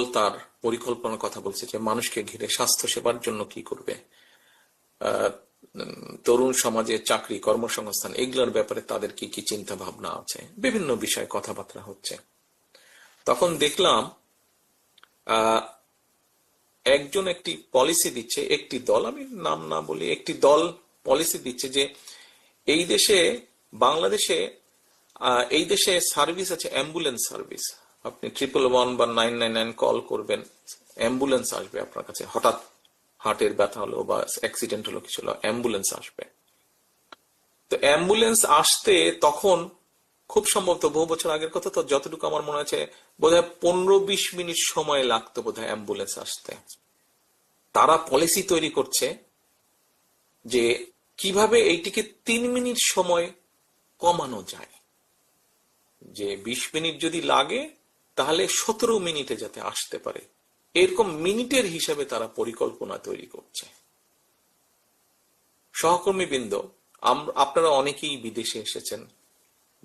দল তার পরিকল্পনার কথা বলছে যে মানুষকে ঘিরে স্বাস্থ্য সেবার জন্য কি করবে। তরুণ সমাজে চাকরি, কর্মসংস্থান, এগুলোর ব্যাপারে তাদের কি কি চিন্তা ভাবনা আছে? বিভিন্ন বিষয়ে কথাবার্তা হচ্ছে। তখন দেখলাম একজন একটি পলিসি দিচ্ছে, একটি দল, আমি নাম না বলি, একটি দল পলিসি দিচ্ছে যে এই দেশে, বাংলাদেশে এই দেশে সার্ভিস আছে অ্যাম্বুলেন্স সার্ভিস আপনি ট্রিপল ওয়ান বা নাইন নাইন নাইন কল করবেন অ্যাম্বুলেন্স আসবে আপনার কাছে। হঠাৎ হার্টের ব্যথা হলো বা অ্যাক্সিডেন্ট হলো, কিছু হলো অ্যাম্বুলেন্স আসবে। তো অ্যাম্বুলেন্স আসতে তখন খুব সম্ভবত বহু বছর আগের কথা, তো যতটুকু আমার মনে আছে, বোধহয় পনেরো বিশ মিনিট সময় লাগতো বোধহয় অ্যাম্বুলেন্স আসতে। তারা পলিসি তৈরি করছে যে কীভাবে এইটিকে তিন মিনিট সময় কমানো যায়। যে বিশ মিনিট যদি লাগে তাহলে সতেরো মিনিটে যাতে আসতে পারে। এরকম মিনিটের হিসাবে তারা পরিকল্পনা তৈরি করছে। সহকর্মীবৃন্দ, আম- আপনারা অনেকেই বিদেশে এসেছেন,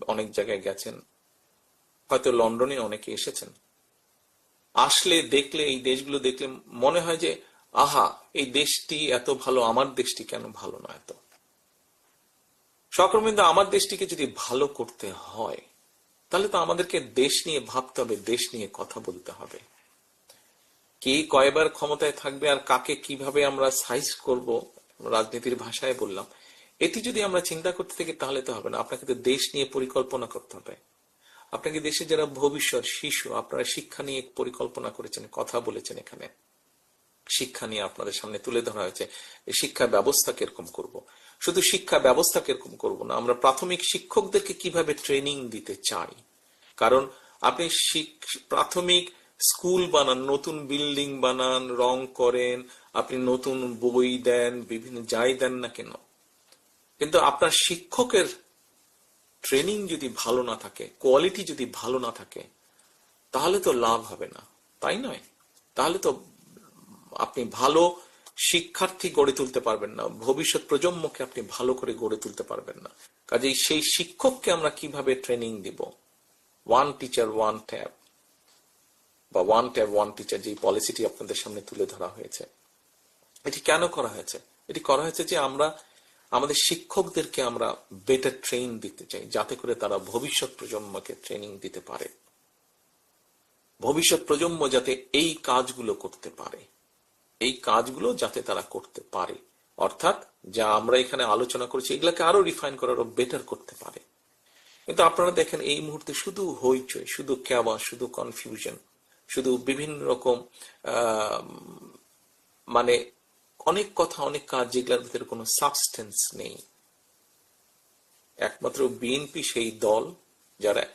অনেক জায়গায় গেছেন, হয়তো লন্ডনে অনেকে এসেছেন। আসলে দেখলে, এই দেশগুলো দেখলে মনে হয় যে, আহা, এই দেশটি এত ভালো, আমার দেশটি কেন ভালো না এত? সহকর্মীবৃন্দ, আমার দেশটিকে যদি ভালো করতে হয় তাহলে তো আমাদেরকে দেশ নিয়ে ভাবতে হবে, দেশ নিয়ে কথা বলতে হবে। কে কয়বার ক্ষমতায় থাকবে আর কাকে কীভাবে আমরা সাইজ করব, রাজনীতির ভাষায় বললাম, এটি যদি আমরা চিন্তা করতে থাকি তাহলে তো হবে না। আপনাকে তো দেশ নিয়ে পরিকল্পনা করতে হবে। আপনাকে দেশে যারা ভবিষ্যৎ, শিশু, আপনারা শিক্ষা নিয়ে পরিকল্পনা করেছেন, কথা বলেছেন এখানে। শিক্ষা নিয়ে আপনাদের সামনে তুলে ধরা হয়েছে শিক্ষা ব্যবস্থা কীরকম করব? শুধু শিক্ষা ব্যবস্থা কীরকম করব না, আমরা প্রাথমিক শিক্ষকদেরকে কীভাবে ট্রেনিং দিতে চাই? কারণ আপনি প্রাথমিক স্কুল বানান, নতুন বিল্ডিং বানান, রং করেন, আপনি নতুন বই দেন, বিভিন্ন যাই দেন না কেন, কিন্তু আপনার শিক্ষকের ট্রেনিং যদি ভালো না থাকে, কোয়ালিটি যদি ভালো না থাকে, তাহলে তো লাভ হবে না, তাই নয়? তাহলে তো আপনি ভালো শিক্ষার্থী গড়ে তুলতে পারবেন না, ভবিষ্যৎ প্রজন্মকে আপনি ভালো করে গড়ে তুলতে পারবেন না। কাজেই সেই শিক্ষককে আমরা কীভাবে ট্রেনিং দিব? ওয়ান টিচার ওয়ান ট্যাব বা ওয়ান ট্যাব ওয়ান টিচার যে পলিসিটি আপনাদের সামনে তুলে ধরা হয়েছে। এটি কেন করা হয়েছে? এটি করা হয়েছে যে আমরা, আমাদের শিক্ষকদেরকে আমরা বেটার ট্রেন দিতে চাই, যাতে করে তারা ভবিষ্যৎ প্রজন্মকে ট্রেনিং দিতে পারে। ভবিষ্যৎ প্রজন্ম যাতে এই কাজগুলো করতে পারে। এই কাজগুলো যাতে তারা করতে পারে। অর্থাৎ যা আমরা এখানে আলোচনা করেছি, এগুলাকে আরও রিফাইন করে আরও বেটার করতে পারে। কিন্তু আপনারা দেখেন, এই মুহূর্তে শুধু হইচই, শুধু ক্যাবা শুধু কনফিউশন শুধু বিভিন্ন রকম মানে অনেক কথা, অনেক কাজ, যেগুলোর ভিতরে কোনো সাবস্টেন্স নেই। একমাত্র বিএনপি সেই দল যারা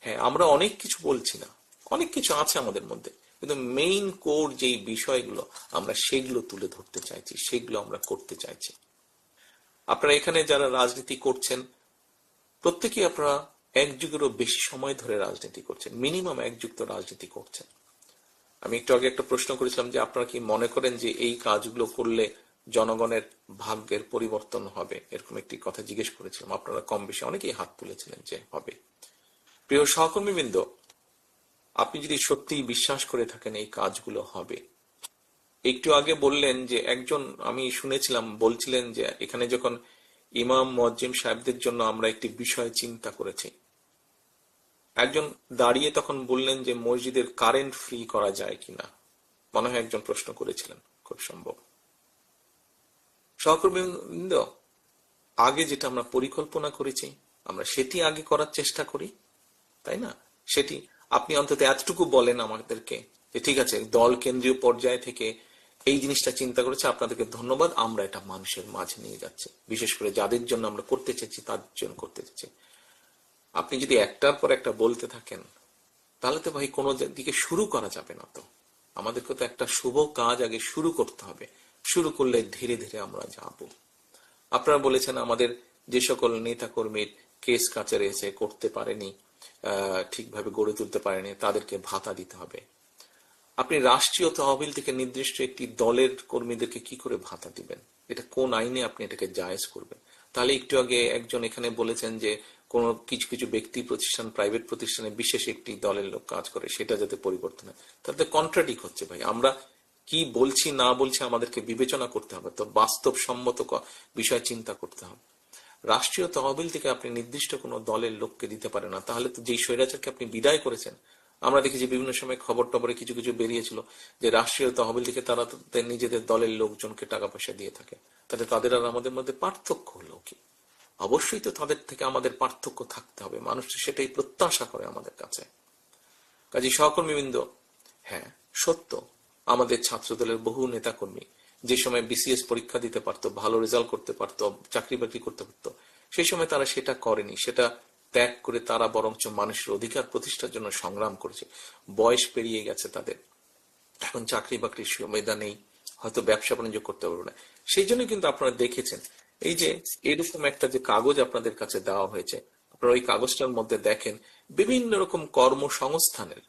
হ্যাঁ আমরা অনেক কিছু বলছি না। অনেক কিছু আছে আমাদের মধ্যে। কিন্তু মেইন কোর যেই বিষয়গুলো, আমরা সেগুলো তুলে ধরতে চাইছি, সেগুলো আমরা করতে চাইছি। আপনারা এখানে যারা রাজনীতি করছেন, প্রত্যেকেই আপনারা এক যুগেরও বেশি সময় ধরে রাজনীতি করছেন মিনিমাম এক যুগ তো রাজনীতি করছেন। আমি একটু আগে একটা প্রশ্ন করেছিলাম যে আপনারা কি মনে করেন যে এই কাজগুলো করলে জনগণের ভাগ্যের পরিবর্তন হবে? এরকম একটি কথা জিজ্ঞেস করেছিলাম। আপনারা কম বেশি অনেকেই হাত তুলেছিলেন যে হবে। প্রিয় সহকর্মীবৃন্দ আপনি যদি সত্যিই বিশ্বাস করে থাকেন এই কাজগুলো হবে। একটু আগে বললেন যে একজন, আমি শুনেছিলাম, বলছিলেন যে এখানে যখন ইমাম মজ্জিম সাহেবদের জন্য আমরা একটি বিষয় চিন্তা করেছি। একজন দাঁড়িয়ে তখন বললেন যে মসজিদের কারেন্ট ফ্রি করা যায় কিনা। মনে হয় একজন প্রশ্ন করেছিলেন, খুব সম্ভব। সহকর্মীবৃন্দ, আগে যেটা আমরা পরিকল্পনা করেছি, আমরা সেটি আগে করার চেষ্টা করি, তাই না? সেটি আপনি অন্তত এতটুকু বলেন আমাদেরকে যে ঠিক আছে, দল কেন্দ্রীয় পর্যায় থেকে এই জিনিসটা চিন্তা করেছে, আপনাদেরকে ধন্যবাদ, আমরা এটা মানুষের মাঝে নিয়ে যাচ্ছি। বিশেষ করে যাদের জন্য আমরা করতে চাইছি তাদের জন্য করতে চাইছি আপনি যদি একটার পর একটা বলতে থাকেন, তাহলে তো ভাই কোনো দিকে শুরু করা যাবে না তো। আমাদেরকে তো একটা শুভ কাজ আগে শুরু করতে হবে। শুরু করলে ধীরে ধীরে আমরা যাব। আপনারা বলেছেন আমাদের যে সকল নেতা কর্মীর কেস কাচারে এসে করতে পারেনি ঠিকভাবে গড়ে তুলতে পারেনি, তাদেরকে ভাতা দিতে হবে। আপনি রাষ্ট্রীয় তহবিল থেকে নির্দিষ্ট একটি দলের কর্মীদেরকে কি করে ভাতা দিবেন? এটা কোন আইনে আপনি এটাকে জায়েজ করবেন? তাহলে একটু আগে একজন এখানে বলেছেন যে, কোনো কিছু কিছু ব্যক্তি প্রতিষ্ঠান, প্রাইভেট প্রতিষ্ঠানে বিশেষ একটি দলের লোক কাজ করে, সেটা যাতে পরিবর্তন হয়। তাতে কন্ট্রাডিক হচ্ছে ভাই। আমরা কি বলছি, না বলছি আমাদেরকে বিবেচনা করতে হবে। তো বাস্তবসম্মত বিষয় চিন্তা করতে হবে। রাষ্ট্রীয় তহবিল থেকে আপনি নির্দিষ্ট কোনো দলের লোককে দিতে পারেন না। তাহলে তো যেই স্বৈরাচারকে আপনি বিদায় করেছেন, আমরা দেখেছি বিভিন্ন সময় খবর টবরে কিছু কিছু বেরিয়েছিল যে রাষ্ট্রীয় তহবিল থেকে তারা নিজেদের দলের লোকজনকে টাকা পয়সা দিয়ে থাকে। তাহলে তাদের আর আমাদের মধ্যে পার্থক্য হলো কি? অবশ্যই তো তাদের থেকে আমাদের পার্থক্য থাকতে হবে। মানুষ সেটাই প্রত্যাশা করে আমাদের কাছে। কাজী সহকর্মীবৃন্দ হ্যাঁ সত্য। আমাদের ছাত্রদলের বহু নেতাকর্মী যে সময় বিসিএস পরীক্ষা দিতে পারতো, ভালো রেজাল্ট করতে পারতো, চাকরি বাকরি করতে পারতো, সেই সময় তারা সেটা করেনি। সেটা ত্যাগ করে তারা বরঞ্চ মানুষের অধিকার প্রতিষ্ঠার জন্য সংগ্রাম করেছে। বয়স পেরিয়ে গেছে তাদের। এখন চাকরি বাকরির সুবিধা নেই, হয়তো ব্যবসা বাণিজ্য করতে পারবে না। সেই জন্য কিন্তু আপনারা দেখেছেন, এই যে এরকম একটা যে কাগজ আপনাদের কাছে দেওয়া হয়েছে, আপনারা ওই কাগজটার মধ্যে দেখেন, বিভিন্ন রকম কর্মসংস্থানের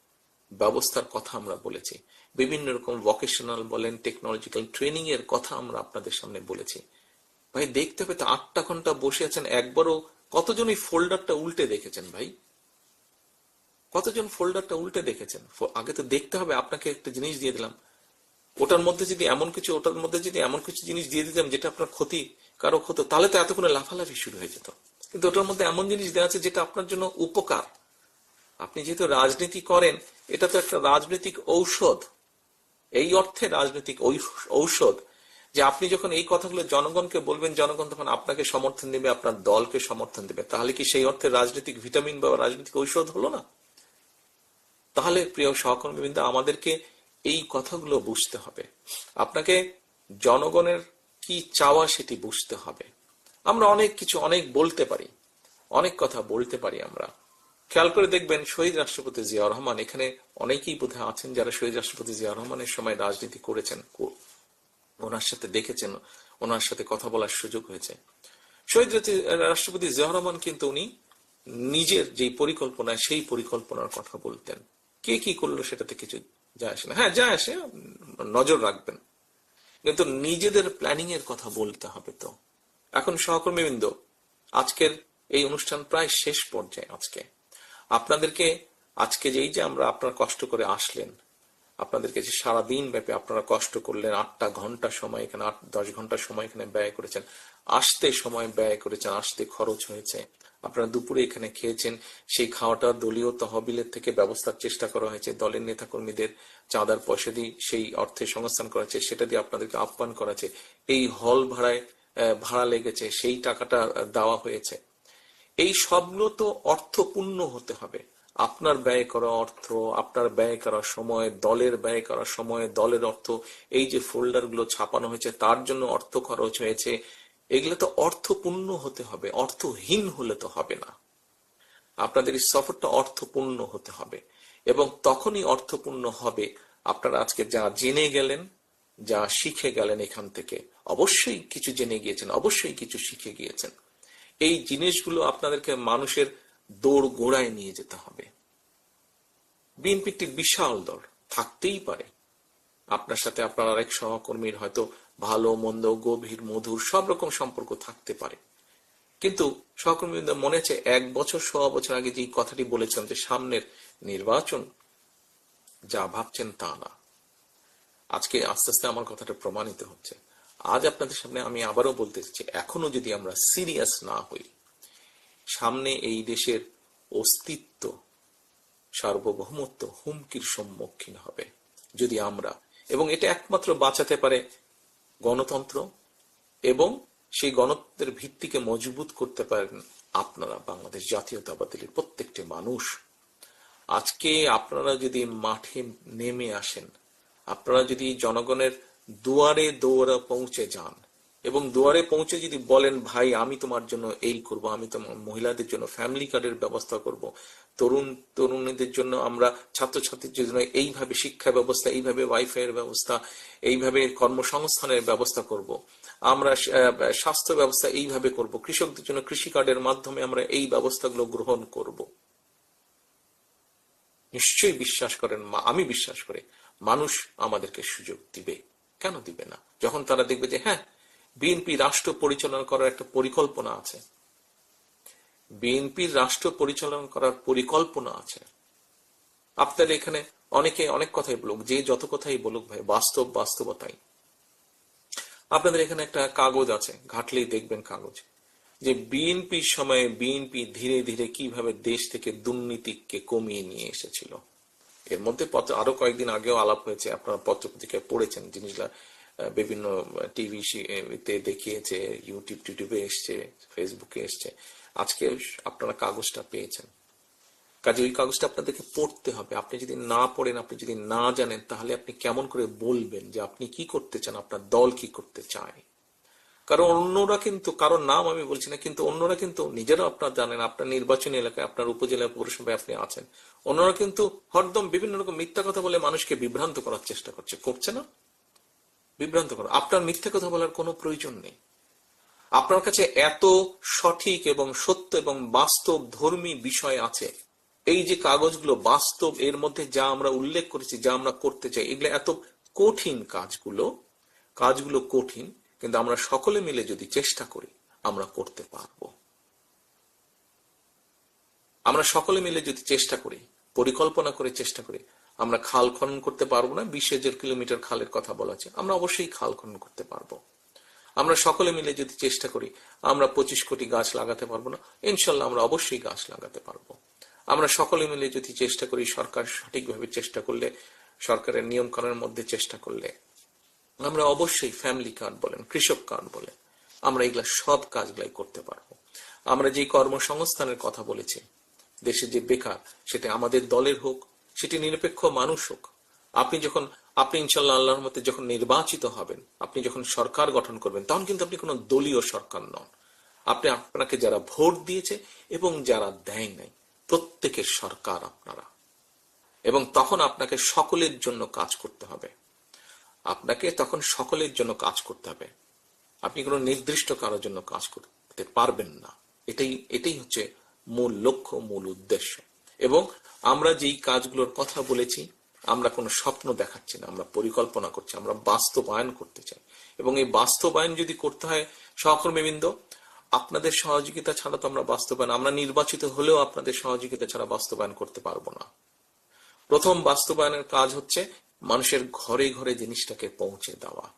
ব্যবস্থার কথা আমরা বলেছি। বিভিন্ন রকম ভোকেশনাল বলেন টেকনোলজিক্যাল ট্রেনিং এর কথা আমরা আপনাদের সামনে বলেছি। ভাই, দেখতে হবে তো আটটা ঘণ্টা বসে আছেন, একবারও কতজন এই ফোল্ডারটা উল্টে দেখেছেন ভাই? কতজন ফোল্ডারটা উল্টে দেখেছেন? আগে তো দেখতে হবে, আপনাকে একটা জিনিস দিয়ে দিলাম। ওটার মধ্যে যদি এমন কিছু, ওটার মধ্যে যদি এমন কিছু জিনিস দিয়ে দিতাম যেটা আপনার ক্ষতি, কারও হতো তাহলে তো এতক্ষণে লাফালাফি শুরু হয়ে যেত। কিন্তু ওটার মধ্যে এমন জিনিস দেওয়া আছে যেটা আপনার জন্য উপকার। আপনি যেহেতু রাজনীতি করেন, এটা তো একটা রাজনৈতিক ঔষধ। এই অর্থে রাজনৈতিক ঔষধ যে আপনি যখন এই কথাগুলো জনগণকে বলবেন, জনগণ তখন আপনাকে সমর্থন দেবে, আপনার দলকে সমর্থন দেবে। তাহলে কি সেই অর্থে রাজনৈতিক ভিটামিন বা রাজনৈতিক ঔষধ হলো না? তাহলে প্রিয় সহকর্মীবৃন্দ, আমাদেরকে এই কথাগুলো বুঝতে হবে। আপনাকে জনগণের কি চাওয়া সেটি বুঝতে হবে। আমরা অনেক কিছু অনেক বলতে পারি, অনেক কথা বলতে পারি আমরা। খেয়াল করে দেখবেন শহীদ রাষ্ট্রপতি জিয়া রহমান, এখানে অনেকেই বোধহয় আছেন যারা শহীদ রাষ্ট্রপতি জিয়া রহমানের সময় রাজনীতি করেছেন ওনার সাথে দেখেছেন, ওনার সাথে কথা বলার সুযোগ হয়েছে। শহীদ রাষ্ট্রপতি জিয়া রহমান কিন্তু উনি নিজের যে পরিকল্পনা, সেই পরিকল্পনার কথা বলতেন। কে কি করল সেটাতে কিছু যায় আসে না। হ্যাঁ যায় আসে, নজর রাখবেন। কিন্তু নিজেদের প্ল্যানিং এর কথা বলতে হবে তো। এখন সহকর্মীবৃন্দ, আজকের এই অনুষ্ঠান প্রায় শেষ পর্যায়ে আজকে। আপনাদেরকে আজকে যেই যে আমরা আপনারা কষ্ট করে আসলেন, আপনাদেরকে যে সারাদিন ব্যাপী আপনারা কষ্ট করলেন, আটটা ঘণ্টা সময় এখানে, আট, দশ ঘণ্টা সময় এখানে ব্যয় করেছেন, আসতে সময় ব্যয় করেছেন, আসতে খরচ হয়েছে। আপনারা দুপুরে এখানে খেয়েছেন, সেই খাওয়াটা দলীয় তহবিলের থেকে ব্যবস্থার চেষ্টা করা হয়েছে, দলের নেতাকর্মীদের চাঁদার পয়সা দিয়ে সেই অর্থে সংস্থান করা হয়েছে, সেটা দিয়ে আপনাদেরকে আহ্বান করা এই হল ভাড়ায় ভাড়া লেগেছে, সেই টাকাটা দেওয়া হয়েছে। এই সবগুলো তো অর্থপূর্ণ হতে হবে। আপনার ব্যয় করা অর্থ, আপনার ব্যয় করা সময়, দলের ব্যয় করা সময়, দলের অর্থ, এই যে ফোল্ডারগুলো ছাপানো হয়েছে, তার জন্য অর্থ খরচ হয়েছে, এগুলো তো অর্থপূর্ণ হতে হবে, অর্থহীন হলে তো হবে না। আপনাদের এই সফরটা অর্থপূর্ণ হতে হবে, এবং তখনই অর্থপূর্ণ হবে, আপনারা আজকে যা জেনে গেলেন, যা শিখে গেলেন এখান থেকে, অবশ্যই কিছু জেনে গিয়েছেন, অবশ্যই কিছু শিখে গিয়েছেন। এই জিনিসগুলো আপনাদেরকে মানুষের দৌড় গোড়ায় নিয়ে যেতে হবে। বিএনপি একটি বিশাল দল, থাকতেই পারে। আপনার সাথে আপনার আরেক সহকর্মীর হয়তো ভালো, মন্দ, গভীর, মধুর সব রকম সম্পর্ক থাকতে পারে। কিন্তু সহকর্মীদের মনে আছে এক বছর সোয়া বছর আগে যে কথাটি বলেছেন যে সামনের নির্বাচন, যা ভাবছেন তা না। আজকে আস্তে আস্তে আমার কথাটা প্রমাণিত হচ্ছে। আজ আপনাদের সামনে আমি আবারও বলতে চাচ্ছি এখনও যদি আমরা সিরিয়াস না হই, সামনে এই দেশের অস্তিত্ব সার্বভৌমত্ব হুমকির সম্মুখীন হবে। যদি আমরা, এবং এটা একমাত্র বাঁচাতে পারে গণতন্ত্র, এবং সেই গণতন্ত্রের ভিত্তিকে মজবুত করতে পারেন আপনারা বাংলাদেশ জাতীয়তাবাদীর প্রত্যেকটি মানুষ। আজকে আপনারা যদি মাঠে নেমে আসেন, আপনারা যদি জনগণের দুয়ারে দৌড়া পৌঁছে যান। এবং দুয়ারে পৌঁছে যদি বলেন, ভাই, আমি তোমার জন্য এই করব, আমি তোমার মহিলাদের জন্য ফ্যামিলি কার্ডের ব্যবস্থা করব। তরুণ, তরুণীদের জন্য আমরা ছাত্রছাত্রীদের জন্য এইভাবে শিক্ষা ব্যবস্থা, এইভাবে ওয়াইফাই এর ব্যবস্থা, এইভাবে কর্মসংস্থানের ব্যবস্থা করব। আমরা স্বাস্থ্য ব্যবস্থা এইভাবে করব। কৃষকদের জন্য কৃষি কার্ডের মাধ্যমে আমরা এই ব্যবস্থাগুলো গ্রহণ করব। নিশ্চয়ই বিশ্বাস করেন আমি বিশ্বাস করি। মানুষ আমাদেরকে সুযোগ দিবে। কেন দিবে না? যখন তারা দেখবে যে হ্যাঁ বিএনপি রাষ্ট্র পরিচালনা করার একটা পরিকল্পনা আছে। বিএনপির রাষ্ট্র পরিচালনা করার পরিকল্পনা আছে। আপনার এখানে অনেকে অনেক কথাই বলুক, যে যত কথাই বলুক ভাই, বাস্তব বাস্তবতাই। আপনাদের এখানে একটা কাগজ আছে, ঘাটলেই দেখবেন কাগজ, যে বিএনপির সময়ে বিএনপি ধীরে ধীরে কীভাবে দেশ থেকে দুর্নীতিকে কমিয়ে নিয়ে এসেছিল। এর মধ্যে পত্র আরও কয়েকদিন আগেও আলাপ হয়েছে, আপনারা পত্র পত্রিকায় পড়েছেন, জিনিসগুলা বিভিন্ন টিভি তে দেখিয়েছে ইউটিউব টিউটিউবে এসছে ফেসবুকে এসছে। আজকে আপনারা কাগজটা পেয়েছেন। কাজে ওই কাগজটা আপনাদেরকে পড়তে হবে। আপনি যদি না পড়েন, আপনি যদি না জানেন, তাহলে আপনি কেমন করে বলবেন যে আপনি কি করতে চান, আপনার দল কি করতে চায়? কারণ অন্যরা কিন্তু কারোর নাম আমি বলছি না, কিন্তু অন্যরা কিন্তু নিজেরাও আপনার জানেন, আপনার নির্বাচনী এলাকায়, আপনার উপজেলা পৌরসভায় আপনি আছেন। অন্যরা কিন্তু হরদম বিভিন্ন রকম মিথ্যা কথা বলে মানুষকে বিভ্রান্ত করার চেষ্টা করছে। করছে না? বিভ্রান্ত করা। আপনার মিথ্যা কথা বলার কোনো প্রয়োজন নেই। আপনার কাছে এত সঠিক এবং সত্য এবং বাস্তব ধর্মী বিষয় আছে। এই যে কাগজগুলো বাস্তব, এর মধ্যে যা আমরা উল্লেখ করেছি, যা আমরা করতে চাই, এগুলো এত কঠিন কাজগুলো কাজগুলো কঠিন কিন্তু আমরা সকলে মিলে যদি চেষ্টা করি, আমরা করতে পারব। আমরা সকলে মিলে যদি চেষ্টা করি, পরিকল্পনা করে চেষ্টা করি, আমরা খাল খনন করতে পারব না, বিশ হাজার কিলোমিটার খালের কথা বলা আছে, আমরা অবশ্যই খাল খনন করতে পারব। আমরা সকলে মিলে যদি চেষ্টা করি, আমরা পঁচিশ কোটি গাছ লাগাতে পারব না, ইনশাল্লাহ আমরা অবশ্যই গাছ লাগাতে পারব। আমরা সকলে মিলে যদি চেষ্টা করি, সরকার সঠিকভাবে চেষ্টা করলে, সরকারের নিয়ম কানুনের মধ্যে চেষ্টা করলে আমরা অবশ্যই ফ্যামিলি কার্ড বলেন, কৃষক কার্ড বলেন, আমরা এগুলা সব কাজগুলাই করতে পারব। আমরা যে কর্মসংস্থানের কথা বলেছি, দেশে যে বেকার, সেটা আমাদের দলের হোক, সেটি নিরপেক্ষ মানুষ হোক, আপনি যখন, আপনি ইনশাল্লাহ আল্লাহর মতে যখন নির্বাচিত হবেন, আপনি যখন সরকার গঠন করবেন, তখন কিন্তু আপনি কোনো দলীয় সরকার নন। আপনি আপনাকে যারা ভোট দিয়েছে এবং যারা দেয় নাই, প্রত্যেকের সরকার আপনারা। এবং তখন আপনাকে সকলের জন্য কাজ করতে হবে। আপনাকে তখন সকলের জন্য কাজ করতে হবে। আপনি কোনো নির্দিষ্ট কারোর জন্য কাজ করতে পারবেন না। এটাই এটাই হচ্ছে মূল লক্ষ্য, মূল উদ্দেশ্য। এবং আমরা যেই কাজগুলোর কথা বলেছি, আমরা কোনো স্বপ্ন দেখাচ্ছি না, আমরা পরিকল্পনা করছি, আমরা বাস্তবায়ন করতে চাই। এবং এই বাস্তবায়ন যদি করতে হয় সহকর্মীবৃন্দ, আপনাদের সহযোগিতা ছাড়া তো আমরা বাস্তবায়ন, আমরা নির্বাচিত হলেও আপনাদের সহযোগিতা ছাড়া বাস্তবায়ন করতে পারব না। প্রথম বাস্তবায়নের কাজ হচ্ছে মানুষের ঘরে ঘরে জিনিসটাকে পৌঁছে দেওয়া।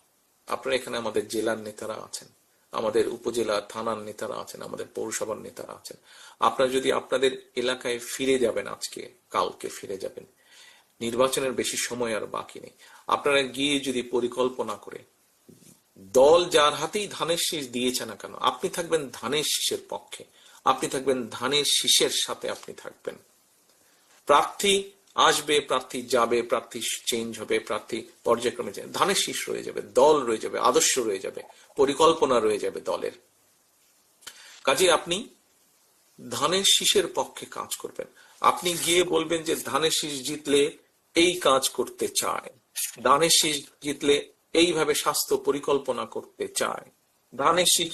আপনারা এখানে আমাদের জেলার নেতারা আছেন, আমাদের উপজেলা থানার নেতারা আছেন, আমাদের পৌরসভার নেতারা আছেন। আপনারা যদি আপনাদের এলাকায় ফিরে যাবেন আজকে কালকে ফিরে যাবেন, নির্বাচনের বেশি সময় আর বাকি নেই। আপনারা গিয়ে যদি পরিকল্পনা করে, দল যার হাতেই ধানের শীষ দিয়েছে না কেন, আপনি থাকবেন ধানের শীষের পক্ষে, আপনি থাকবেন ধানের শীষের সাথে আপনি থাকবেন। প্রার্থী আসবে প্রার্থী, যাবে প্রার্থী চেঞ্জ হবে প্রার্থী, পর্যায়ক্রমে ধানের শীষ রয়ে যাবে, দল রয়ে যাবে, আদর্শ রয়ে যাবে, পরিকল্পনা রয়ে যাবে দলের। কাজে আপনি ধানের শীষের পক্ষে কাজ করবেন। আপনি গিয়ে বলবেন যে ধানের শীষ জিতলে এই কাজ করতে চায়। ধানের শীষ জিতলে এইভাবে স্বাস্থ্য পরিকল্পনা করতে চায়। ধানের শীষ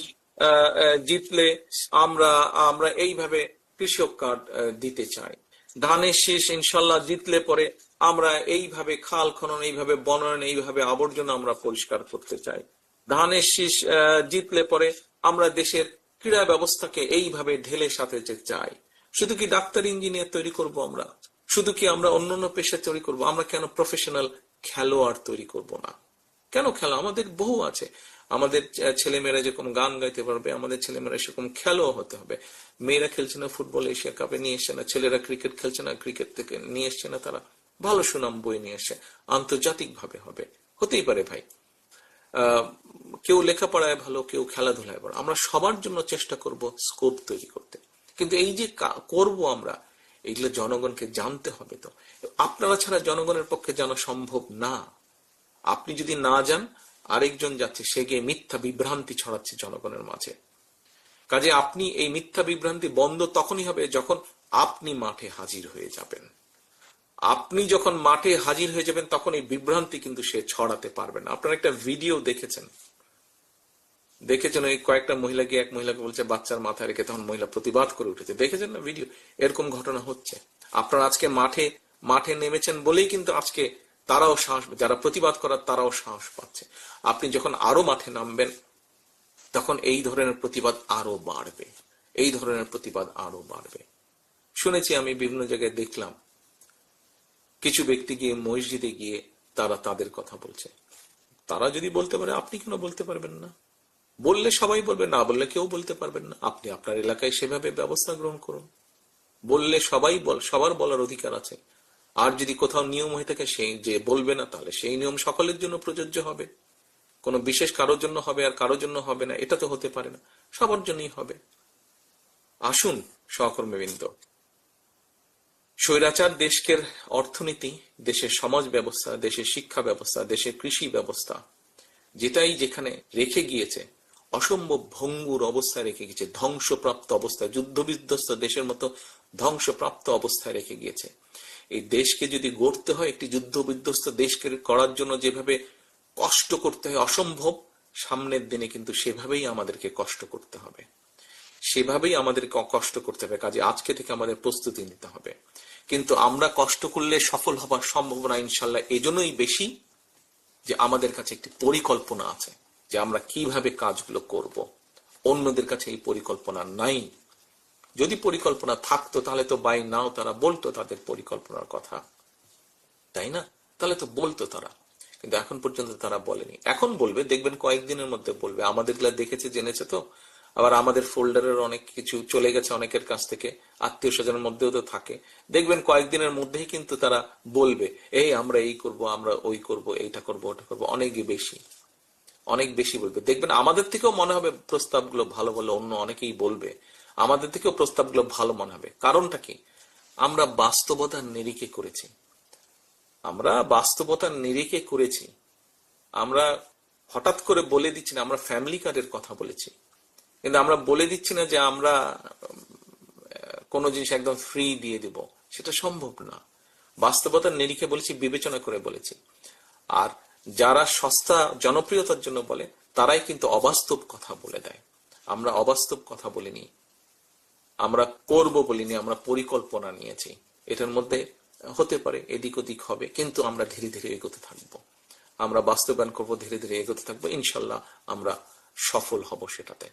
জিতলে আমরা আমরা এইভাবে কৃষক কার্ড দিতে চাই। ধানের শীষ ইনশাল্লাহ জিতলে পরে আমরা এইভাবে খাল খনন, এইভাবে বনয়ন, এইভাবে আবর্জনা আমরা পরিষ্কার করতে চাই। ধানের শীষ জিতলে পরে আমরা দেশের ক্রীড়া ব্যবস্থাকে এইভাবে ঢেলে সাজাতে চাই। শুধু কি ডাক্তার, ইঞ্জিনিয়ার তৈরি করব আমরা? শুধু কি আমরা অন্যান্য পেশা তৈরি করব? আমরা কেন প্রফেশনাল খেলোয়াড় তৈরি করব না? কেন খেলা? আমাদের বহু আছে। আমাদের ছেলেমেয়েরা যেরকম গান গাইতে পারবে, আমাদের ছেলেমেয়েরা সেরকম খেলোয়াড় হতে হবে। মেয়েরা খেলছে না ফুটবল, এশিয়া কাপে নিয়ে এসছে না। ছেলেরা ক্রিকেট খেলছে না, ক্রিকেট থেকে নিয়ে এসছে না, তারা ভালো সুনাম বই নিয়ে এসে আন্তর্জাতিক ভাবে হবে। হতেই পারে ভাই। কেউ লেখাপড়ায় ভালো, কেউ খেলাধুলায় ভালো। আমরা সবার জন্য চেষ্টা করব স্কোপ তৈরি করতে। কিন্তু এই যে করব আমরা, এইগুলো জনগণকে জানতে হবে তো। আপনারা ছাড়া জনগণের পক্ষে জানা সম্ভব না। আপনি যদি না যান, আরেকজন যাচ্ছে, সে গিয়ে মিথ্যা বিভ্রান্তি ছড়াচ্ছে জনগণের মাঝে। কাজে আপনি এই মিথ্যা বিভ্রান্তি বন্ধ তখনই হবে যখন আপনি মাঠে হাজির হয়ে যাবেন। আপনি যখন মাঠে হাজির হয়ে যাবেন, তখন এই বিভ্রান্তি কিন্তু সে ছড়াতে পারবে না। আপনারা একটা ভিডিও দেখেছেন? দেখেছেন ওই কয়েকটা মহিলা গিয়ে এক মহিলাকে বলছে, বাচ্চার মাথায় রেখে তখন মহিলা প্রতিবাদ করে উঠেছে। দেখেছেন না ভিডিও? এরকম ঘটনা হচ্ছে। আপনারা আজকে মাঠে মাঠে নেমেছেন বলেই কিন্তু আজকে তারাও সাহস, যারা প্রতিবাদ করার তারাও সাহস পাচ্ছে। আপনি যখন আরও মাঠে নামবেন, তখন এই ধরনের প্রতিবাদ আরও বাড়বে। এই ধরনের প্রতিবাদ আরও বাড়বে। শুনেছি, আমি বিভিন্ন জায়গায় দেখলাম, কিছু ব্যক্তি গিয়ে মসজিদে গিয়ে তারা তাদের কথা বলছে। তারা যদি বলতে পারে, আপনি কেন বলতে পারবেন না? বললে সবাই বলবে, না বললে কেউ বলতে পারবেন না। আপনি আপনার এলাকায় সেভাবে ব্যবস্থা গ্রহণ করুন। বললে সবাই বল, সবার বলার অধিকার আছে। আর যদি কোথাও নিয়ম হয়ে থাকে সেই যে বলবে না, তাহলে সেই নিয়ম সকলের জন্য প্রযোজ্য হবে। কোনো বিশেষ কারোর জন্য হবে আর কারোর জন্য হবে না, এটা তো হতে পারে না। সবার জন্যই হবে। আসুন, সহকর্মীবৃন্দ। স্বৈরাচার দেশকের অর্থনীতি, দেশের সমাজ ব্যবস্থা, দেশের শিক্ষা ব্যবস্থা, দেশের কৃষি ব্যবস্থা, যেটাই যেখানে রেখে গিয়েছে, অসম্ভব ভঙ্গুর অবস্থায় রেখে গিয়েছে, ধ্বংসপ্রাপ্ত অবস্থায়, যুদ্ধবিধ্বস্ত দেশের মতো ধ্বংসপ্রাপ্ত অবস্থায় রেখে গিয়েছে। এই দেশকে যদি গড়তে হয়, একটি যুদ্ধ বিধ্বস্ত দেশকে করার জন্য যেভাবে কষ্ট করতে হয় অসম্ভব, সামনের দিনে কিন্তু সেভাবেই আমাদেরকে কষ্ট করতে হবে। সেভাবেই আমাদেরকে কষ্ট করতে হবে। কাজে আজকে থেকে আমাদের প্রস্তুতি নিতে হবে। কিন্তু আমরা কষ্ট করলে সফল হবার সম্ভাবনা ইনশাল্লাহ এজন্যই বেশি যে আমাদের কাছে একটি পরিকল্পনা আছে যে আমরা কীভাবে কাজগুলো করব। অন্যদের কাছে এই পরিকল্পনা নাই। যদি পরিকল্পনা থাকতো, তাহলে তো বাই নাও তারা বলতো তাদের পরিকল্পনার কথা। তাই না? তাহলে তো বলতো তারা। কিন্তু এখন পর্যন্ত তারা বলেনি। এখন বলবে, দেখবেন কয়েকদিনের মধ্যে বলবে। আমাদেরগুলা দেখেছে, জেনেছে তো। আবার আমাদের ফোল্ডারের অনেক কিছু চলে গেছে অনেকের কাছ থেকে। আত্মীয় স্বজনের মধ্যেও তো থাকে। দেখবেন কয়েকদিনের মধ্যেই কিন্তু তারা বলবে, এই আমরা এই করব, আমরা ওই করব, এইটা করব, ওটা করব। অনেকই বেশি। অনেক বেশি বলবে। দেখবেন আমাদের থেকেও মনে হবে প্রস্তাবগুলো ভালো ভালো অন্য অনেকেই বলবে। আমাদের থেকেও প্রস্তাবগুলো ভালো মনে হবে। কারণটা কি? আমরা বাস্তবতার নিরিখে করেছি। আমরা বাস্তবতার নিরিখে করেছি। আমরা হঠাৎ করে বলে দিচ্ছি না, আমরা ফ্যামিলি কার্ডের কথা বলেছি। কিন্তু আমরা বলে দিচ্ছি না যে আমরা কোনো জিনিস একদম ফ্রি দিয়ে দিব। সেটা সম্ভব না। বাস্তবতার নিরিখে বলেছি, বিবেচনা করে বলেছি। আর যারা সস্তা জনপ্রিয়তার জন্য বলে, তারাই কিন্তু অবাস্তব কথা বলে দেয়। আমরা অবাস্তব কথা বলিনি। আমরা করব বলিনি আমরা পরিকল্পনা নিয়েছি। এটার মধ্যে হতে পারে, এদিক ওদিক হবে, কিন্তু আমরা ধীরে ধীরে এগোতে থাকব। আমরা বাস্তবায়ন করব, ধীরে ধীরে এগোতে থাকব ইনশাল্লাহ আমরা সফল হব সেটাতে।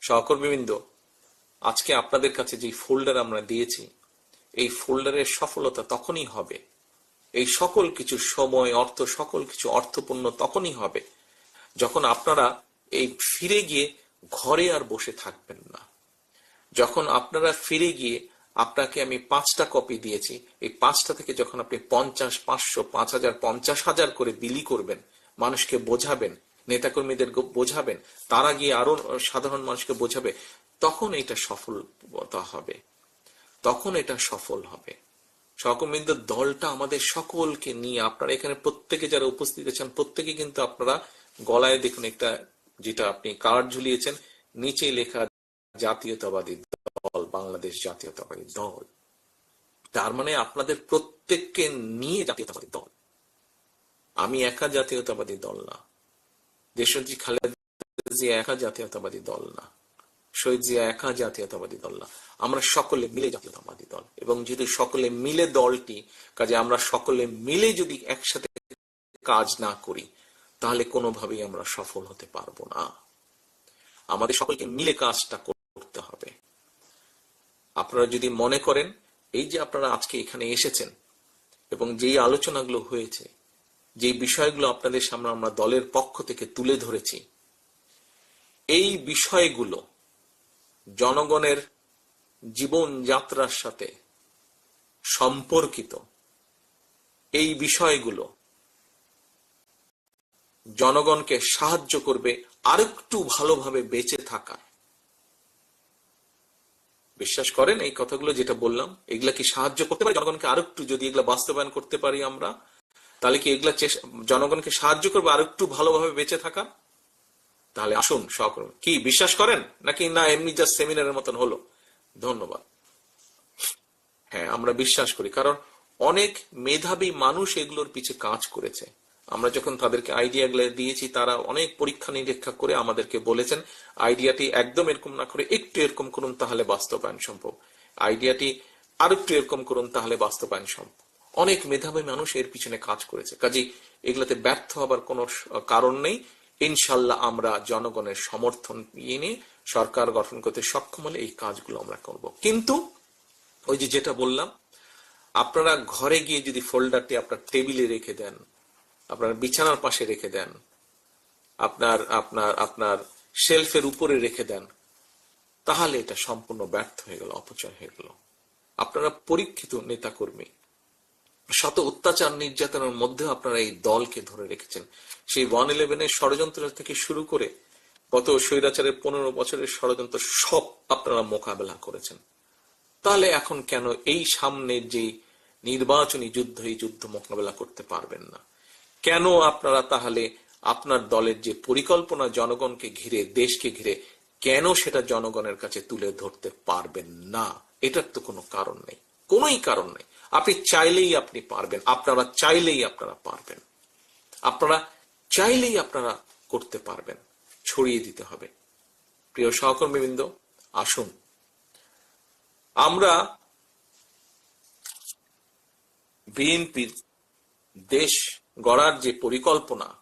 সহকর্মীবৃন্দ, আজকে আপনাদের কাছে যে ফোল্ডার আমরা দিয়েছি, এই ফোল্ডারের সফলতা তখনই হবে। এই সকল কিছু সময়, অর্থ, সকল কিছু অর্থপূর্ণ তখনই হবে যখন আপনারা এই ফিরে গিয়ে ঘরে আর বসে থাকবেন না। যখন আপনারা ফিরে গিয়ে আপনাকে আমি পাঁচটা কপি দিয়েছি, এই পাঁচটা থেকে যখন আপনি পঞ্চাশ, পাঁচশো, পাঁচ হাজার, পঞ্চাশ হাজার করে বিলি করবেন, মানুষকে বোঝাবেন, নেতাকর্মীদের বোঝাবেন, তারা গিয়ে আরও সাধারণ মানুষকে বোঝাবে, তখন এটা সফলতা হবে। তখন এটা সফল হবে। সহকর্মীদের দলটা আমাদের সকলকে নিয়ে, আপনারা এখানে প্রত্যেকে যারা উপস্থিত আছেন, প্রত্যেকে কিন্তু আপনারা গলায় দেখুন একটা, যেটা আপনি কার্ড ঝুলিয়েছেন, নিচে লেখা জাতীয়তাবাদী দল, বাংলাদেশ জাতীয়তাবাদী দল। তার মানে আপনাদের প্রত্যেককে নিয়ে জাতীয়তাবাদী দল। আমি একা জাতীয়তাবাদী দল না। দেশজি খালেদা একা জাতীয়তাবাদী দল না। শহীদ জিয়া একা জাতীয়তাবাদী দল না। আমরা সকলে মিলে জাতীয়তাবাদী দল। এবং যদি সকলে মিলে দলটি, কাজে আমরা সকলে মিলে যদি একসাথে কাজ না করি, তাহলে কোনোভাবেই আমরা সফল হতে পারব না। আমাদের সকলকে মিলে কাজটা করতে হবে। আপনারা যদি মনে করেন, এই যে আপনারা আজকে এখানে এসেছেন এবং যেই আলোচনাগুলো হয়েছে যে বিষয়গুলো আপনাদের সামনে আমরা দলের পক্ষ থেকে তুলে ধরেছি, এই বিষয়গুলো জনগণের জীবন যাত্রার সাথে সম্পর্কিত, এই বিষয়গুলো জনগণকে সাহায্য করবে আরেকটু ভালোভাবে বেঁচে থাকা বিশ্বাস করেন এই কথাগুলো যেটা বললাম, এগুলা কি সাহায্য করতে পারে? জনগণকে আরেকটু যদি এগুলা বাস্তবায়ন করতে পারি আমরা, তাহলে কি এগুলা জনগণকে সাহায্য করবে আর একটু ভালোভাবে বেঁচে থাকা? তাহলে আসুন সকল কি, বিশ্বাস করেন? নাকি না, এমনি জাস্ট সেমিনারের মতন হলো? ধন্যবাদ। হ্যাঁ আমরা বিশ্বাস করি, কারণ অনেক মেধাবী মানুষ এগুলোর পিছে কাজ করেছে। আমরা যখন তাদেরকে আইডিয়া গুলো দিয়েছি, তারা অনেক পরীক্ষা নিরীক্ষা করে আমাদেরকে বলেছেন আইডিয়াটি একদম এরকম না করে একটু এরকম করুন তাহলে বাস্তবায়ন সম্ভব। আইডিয়াটি আর একটু এরকম করুন তাহলে বাস্তবায়ন সম্ভব। অনেক মেধাবী মানুষ এর পিছনে কাজ করেছে। কাজে এগুলোতে ব্যর্থ হবার কোনো কারণ নেই। ইনশাল্লাহ আমরা জনগণের সমর্থন নিয়ে সরকার গঠন করতে সক্ষম হলে এই কাজগুলো আমরা করব। কিন্তু ওই যে যেটা বললাম, আপনারা ঘরে গিয়ে যদি ফোল্ডারটি আপনার টেবিলে রেখে দেন আপনার বিছানার পাশে রেখে দেন। আপনার আপনার আপনার শেলফের উপরে রেখে দেন। তাহলে এটা সম্পূর্ণ ব্যর্থ হয়ে গেল, অপচয় হয়ে গেল। আপনারা পরীক্ষিত নেতাকর্মী। শত অত্যাচার নির্যাতনের মধ্যে আপনারা এই দলকে ধরে রেখেছেন। সেই ওয়ান ইলেভেনের ষড়যন্ত্র থেকে শুরু করে গত স্বৈরাচারের পনেরো বছরের ষড়যন্ত্র সব আপনারা মোকাবেলা করেছেন। তাহলে এখন কেন এই সামনে যে নির্বাচনী যুদ্ধ, এই যুদ্ধ মোকাবেলা করতে পারবেন না? কেন আপনারা তাহলে আপনার দলের যে পরিকল্পনা জনগণকে ঘিরে, দেশকে ঘিরে, কেন সেটা জনগণের কাছে তুলে ধরতে পারবেন না? এটার তো কোনো কারণ নেই। কোনোই কারণ নেই। আপনি চাইলেই আপনি পারবেন। আপনারা চাইলেই আপনারা পারবেন। আপনারা চাইলেই আপনারা করতে পারবেন। ছড়িয়ে দিতে হবে। প্রিয় সহকর্মীবৃন্দ, আসুন। আমরা বিএনপির দেশ গড়ার যে পরিকল্পনা,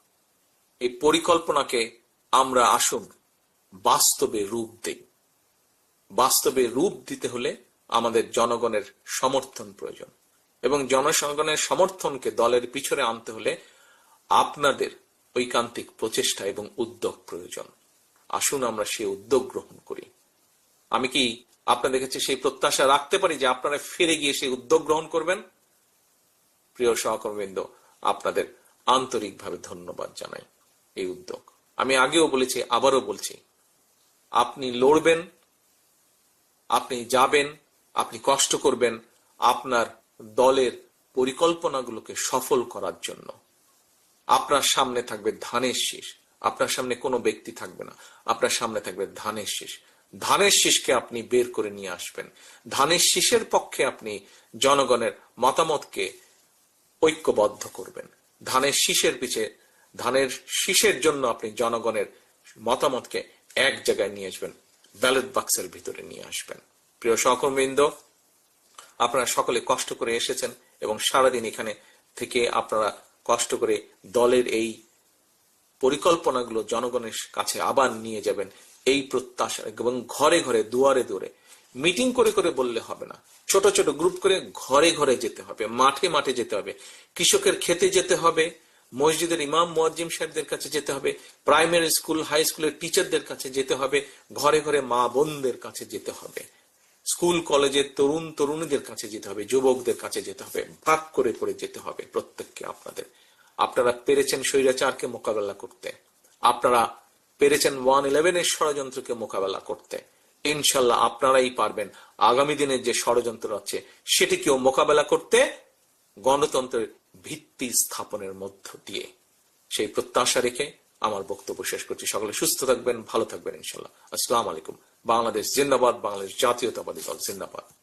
এই পরিকল্পনাকে আমরা আসুন বাস্তবে রূপ দেই। বাস্তবে রূপ দিতে হলে আমাদের জনগণের সমর্থন প্রয়োজন এবং জনগণের সমর্থনকে দলের পিছনে আনতে হলে আপনাদের ঐকান্তিক প্রচেষ্টা এবং উদ্যোগ প্রয়োজন। আসুন আমরা সেই উদ্যোগ গ্রহণ করি। আমি কি আপনাদের কাছে সেই প্রত্যাশা রাখতে পারি যে আপনারা ফিরে গিয়ে সেই উদ্যোগ গ্রহণ করবেন? প্রিয় সহকর্মীবৃন্দ আপনাদের আন্তরিকভাবে ধন্যবাদ জানাই এই উদ্যোগ। আমি আগেও বলেছি, আবারও বলছি, আপনি লড়বেন, আপনি যাবেন, আপনি কষ্ট করবেন আপনার দলের পরিকল্পনাগুলোকে সফল করার জন্য। আপনার সামনে থাকবে ধানের শীষ, আপনার সামনে কোনো ব্যক্তি থাকবে না, আপনার সামনে থাকবে ধানের শীষ। ধানের শীষকে আপনি বের করে নিয়ে আসবেন। ধানের শীষের পক্ষে আপনি জনগণের মতামতকে ঐক্যবদ্ধ করবেন। ধানের শীষের পিছে, ধানের শীষের জন্য আপনি জনগণের মতামতকে এক জায়গায় নিয়ে আসবেন ব্যালট বাক্সের ভিতরে নিয়ে আসবেন। প্রিয় সহকর্মীবৃন্দ, আপনারা সকলে কষ্ট করে এসেছেন এবং সারাদিন এখানে থেকে আপনারা কষ্ট করে দলের এই পরিকল্পনাগুলো জনগণের কাছে আবার নিয়ে যাবেন। এই প্রত্যাশা এবং ঘরে ঘরে দুয়ারে দুয়ারে মিটিং করে করে বললে হবে না। ছোট ছোট গ্রুপ করে ঘরে ঘরে যেতে হবে, মাঠে মাঠে যেতে হবে। কৃষকের খেতে যেতে হবে, মসজিদের ইমাম, মুয়াজ্জিম সাহেবদের কাছে যেতে হবে, প্রাইমারি স্কুল, হাই স্কুলের টিচারদের কাছে যেতে হবে, ঘরে ঘরে মা বোনদের কাছে যেতে হবে। স্কুল, কলেজের তরুণ তরুণীদের কাছে যেতে হবে, যুবকদের কাছে যেতে হবে, ভাগ করে করে যেতে হবে প্রত্যেককে আপনাদের। আপনারা পেরেছেন স্বৈরাচারকে মোকাবেলা করতে। আপনারা পেরেছেন ওয়ান ইলেভেনের ষড়যন্ত্রকে মোকাবেলা করতে। ইনশাল্লাহ আপনারাই পারবেন। আগামী দিনের যে ষড়যন্ত্র আছে সেটিকেও মোকাবেলা করতে গণতন্ত্রের ভিত্তি স্থাপনের মধ্য দিয়ে। সেই প্রত্যাশা রেখে আমার বক্তব্য শেষ করছি। সকলে সুস্থ থাকবেন, ভালো থাকবেন ইনশাল্লাহ। আসসালাম আলাইকুম। বাংলাদেশ জিন্দাবাদ, বাংলাদেশ জাতীয়তাবাদী দল জিন্দাবাদ।